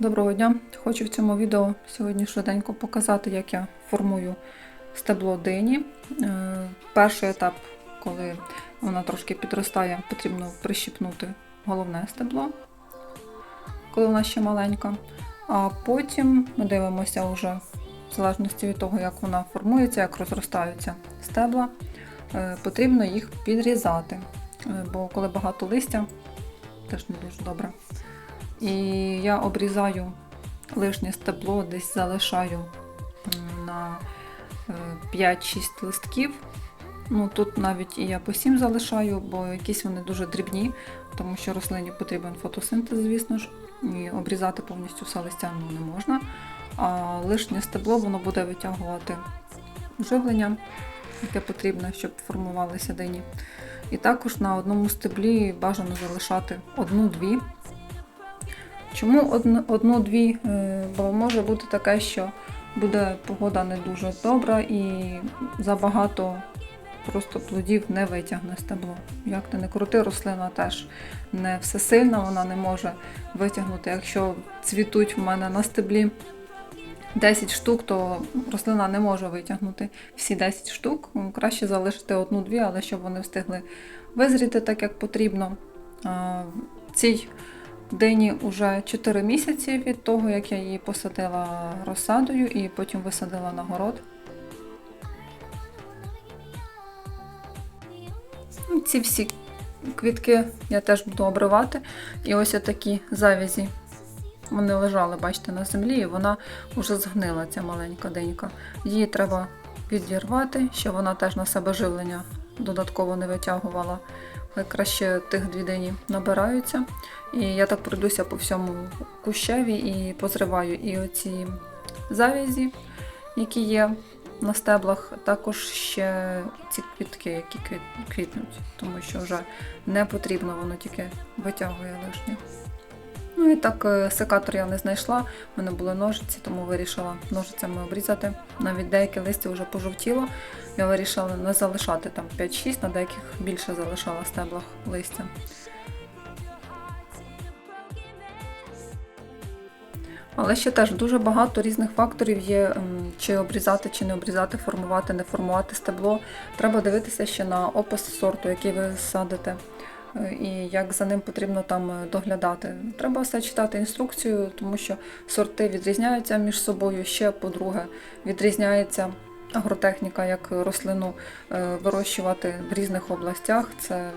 Доброго дня! Хочу в цьому відео сьогодні швиденько показати, як я формую стебло дині. Е, Перший етап, коли вона трошки підростає, потрібно прищіпнути головне стебло, коли вона ще маленька. А потім ми дивимося вже, в залежності від того, як вона формується, як розростаються стебла, е, потрібно їх підрізати. Е, Бо коли багато листя, теж не дуже добре. І я обрізаю лишнє стебло, десь залишаю на е, 5-6 листків. Ну, тут навіть і я по 7 залишаю, бо якісь вони дуже дрібні, тому що рослині потрібен фотосинтез, звісно ж, і обрізати повністю все листя ну, не можна. А лишнє стебло воно буде витягувати живлення, яке потрібно, щоб формувалися дині. І також на одному стеблі бажано залишати одну-дві Чому одну- одну-дві? Е, Бо може бути таке, що буде погода не дуже добра і забагато просто плодів не витягне стебло. Як ти не крути, рослина теж не всесильна, вона не може витягнути. Якщо цвітуть в мене на стеблі 10 штук, то рослина не може витягнути всі 10 штук. Краще залишити одну-дві, але щоб вони встигли визріти так, як потрібно. Цій Дині вже 4 місяці від того, як я її посадила розсадою і потім висадила на город. Ці всі квітки я теж буду обривати. І ось такі завязі. Вони лежали, бачите, на землі, і вона вже згнила, ця маленька денька. Її треба відірвати, щоб вона теж на себе живлення додатково не витягувала. Краще тих дві дині набираються. І я так пройдуся по всьому кущеві і позриваю і оці завязі, які є на стеблах, також ще ці квітки, які квітнуть, тому що вже не потрібно, воно тільки витягує лишнє. Ну і так, е, секатор я не знайшла, в мене були ножиці, тому вирішила ножицями обрізати. Навіть деяке листя вже пожовтіло. Я вирішила не залишати там 5-6, на деяких більше залишала стеблах листя. Але ще теж дуже багато різних факторів є, чи обрізати, чи не обрізати, формувати, не формувати стебло. Треба дивитися ще на опис сорту, який ви садите, і як за ним потрібно там е, доглядати. Треба все читати інструкцію, тому що сорти відрізняються між собою. Ще, по-друге, відрізняється агротехніка, як рослину е, вирощувати в різних областях. Це,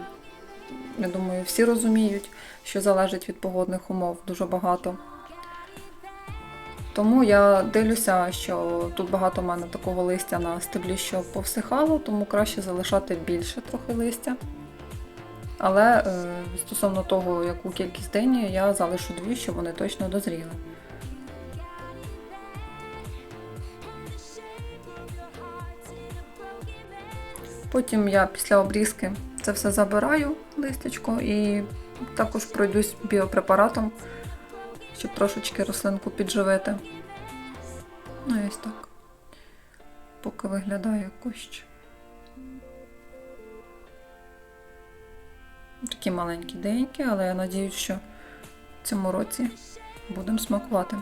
я думаю, всі розуміють, що залежить від погодних умов дуже багато. Тому я дивлюся, що тут багато в мене такого листя на стеблі, що повсихало, тому краще залишати більше трохи листя. Але е, стосовно того, яку кількість дині, я залишу дві, щоб вони точно дозріли. Потім я після обрізки це все забираю листячко і також пройдусь біопрепаратом, щоб трошечки рослинку підживити. Ну, і ось так. Поки виглядає кущ. Такі маленькі деякі, але я надію, що в цьому році будемо смакувати.